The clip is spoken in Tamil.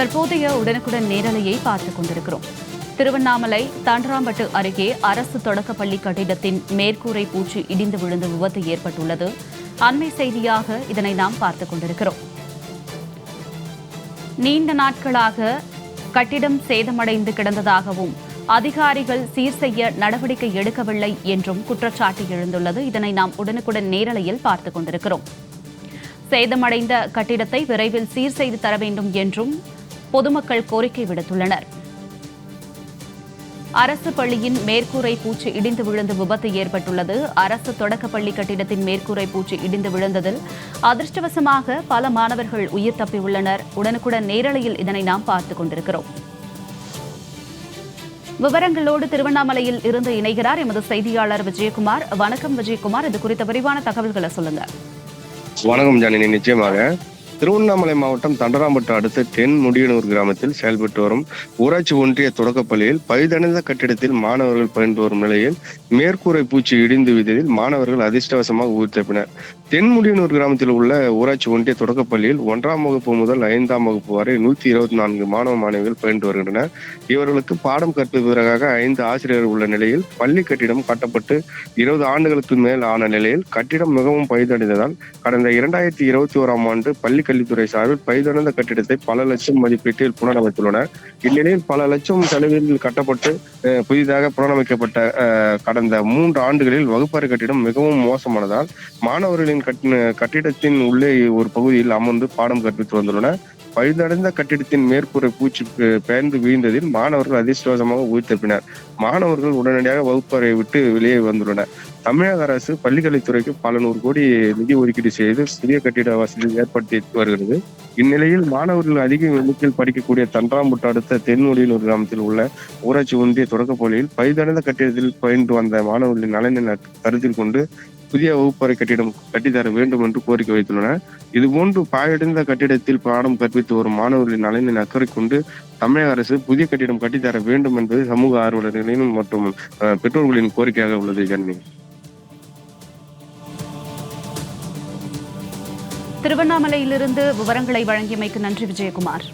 தற்போதைய உடனுக்குடன் நேரலையை பார்த்துக் கொண்டிருக்கிறோம். திருவண்ணாமலை தாண்டராம்பட்டு அருகே அரசு தொடக்கப்பள்ளி கட்டிடத்தின் மேற்கூரை பூச்சி இடிந்து விழுந்து விபத்து ஏற்பட்டுள்ளது. அண்மை செய்தியாக இதனை நாம் பார்த்துக் கொண்டிருக்கிறோம். நீண்ட நாட்களாக கட்டிடம் சேதமடைந்து கிடந்ததாகவும் அதிகாரிகள் சீர் செய்ய நடவடிக்கை எடுக்கவில்லை என்றும் குற்றச்சாட்டு எழுந்துள்ளது. இதனை நாம் உடனுக்குடன் நேரலையில் பார்த்துக் கொண்டிருக்கிறோம். சேதமடைந்த கட்டிடத்தை விரைவில் சீர் செய்து தர வேண்டும் என்றும் பொதுமக்கள் கோரிக்கை விடுத்துள்ளனர். அரசு பள்ளியின் மேற்கூரை பூச்சி இடிந்து விழுந்து விபத்து ஏற்பட்டுள்ளது. அரசு தொடக்கப்பள்ளி கட்டிடத்தின் மேற்கூரை பூச்சி இடிந்து விழுந்ததில் அதிர்ஷ்டவசமாக பல மாணவர்கள் உயிர் தப்பியுள்ளனர். உடனுக்குடன் நேரலையில் இதனை நாம் பார்த்துக் கொண்டிருக்கிறோம். விவரங்களோடு திருவண்ணாமலையில் இருந்து இணைகிறார் எமது செய்தியாளர் விஜயகுமார். வணக்கம் விஜயகுமார். இது குறித்த விரிவான தகவல்களை சொல்லுங்க வணக்கம் ஜானினி. நிச்சயமாக திருவண்ணாமலை மாவட்டம் தண்டராம்பட்டு அடுத்த தென் முடியனூர் கிராமத்தில் செயல்பட்டு வரும் ஊராட்சி ஒன்றிய தொடக்கப்பள்ளியில் பழுதடைந்த கட்டிடத்தில் மாணவர்கள் பயின்று வரும் நிலையில் மேற்கூரை பூச்சி இடிந்து விதத்தில் மாணவர்கள் அதிர்ஷ்டவசமாக உயிர் தப்பினர் தென் முடியனூர் கிராமத்தில் உள்ள ஊராட்சி ஒன்றிய தொடக்கப்பள்ளியில் ஒன்றாம் வகுப்பு முதல் ஐந்தாம் வகுப்பு வரை நூத்தி இருபத்தி நான்கு மாணவ மாணவிகள் பயின்று வருகின்றனர். இவர்களுக்கு பாடம் கற்பிப்பதற்காக ஐந்து ஆசிரியர்கள் உள்ள நிலையில் பள்ளி கட்டிடம் கட்டப்பட்டு இருபது ஆண்டுகளுக்கு மேல் ஆன நிலையில் கட்டிடம் மிகவும் பழுதடைந்ததால் கடந்த இரண்டாயிரத்தி இருபத்தி ஓராம் ஆண்டு பள்ளி கல்வித்துறை சார்பில் பழுதடைந்த கட்டிடத்தை பல லட்சம் மதிப்பீட்டில் புனரமைத்துள்ளனர் இந்நிலையில் பல லட்சம் செலவில் கட்டப்பட்டு புதிதாக புனரமைக்கப்பட்ட கடந்த மூன்று ஆண்டுகளில் வகுப்பறை கட்டிடம் மிகவும் மோசமானதால் மாணவர்களின் கட்டின கட்டிடத்தின் உள்ளே ஒரு பகுதியில் அமர்ந்து பாடம் கற்பித்து வந்துள்ளனர் பழுதடைந்த கட்டிடத்தின் மேற்புற பூச்சி பெயர்ந்து வீழ்ந்ததில் மாணவர்கள் அதிர்ஷ்டவசமாக உயிர் தப்பினர் மாணவர்கள் உடனடியாக வகுப்பறையை விட்டு வெளியே வந்துள்ளனர். தமிழக அரசு பள்ளிக்கல்வித்துறைக்கு பல நூறு கோடி நிதி ஒதுக்கீடு செய்து புதிய கட்டிட வசதி ஏற்படுத்தி வருகிறது. இந்நிலையில் மாணவர்கள் அதிக எண்ணிக்கையில் படிக்கக்கூடிய தன்றாம்புட்டு அடுத்த தென்மொழியில் கிராமத்தில் உள்ள ஊராட்சி ஒன்றிய தொடக்கப்பள்ளியில் பழுதடைந்த கட்டிடத்தில் பயின்று வந்த மாணவர்களின் நலனை கருத்தில் கொண்டு புதிய வகுப்பறை கட்டிடம் கட்டித்தர வேண்டும் என்று கோரிக்கை வைத்துள்ளனர். இதுபோன்று பாயடைந்த கட்டிடத்தில் பாடம் கற்பித்து வரும் மாணவர்களின் நலனின் அக்கறை கொண்டு தமிழக அரசு புதிய கட்டிடம் கட்டித்தர வேண்டும் என்பது சமூக ஆர்வலர்களின் மற்றும் பெற்றோர்களின் கோரிக்கையாக உள்ளது கண்ணி திருவண்ணாமலையிலிருந்து விவரங்களை வழங்கியமைக்கு நன்றி விஜயகுமார்.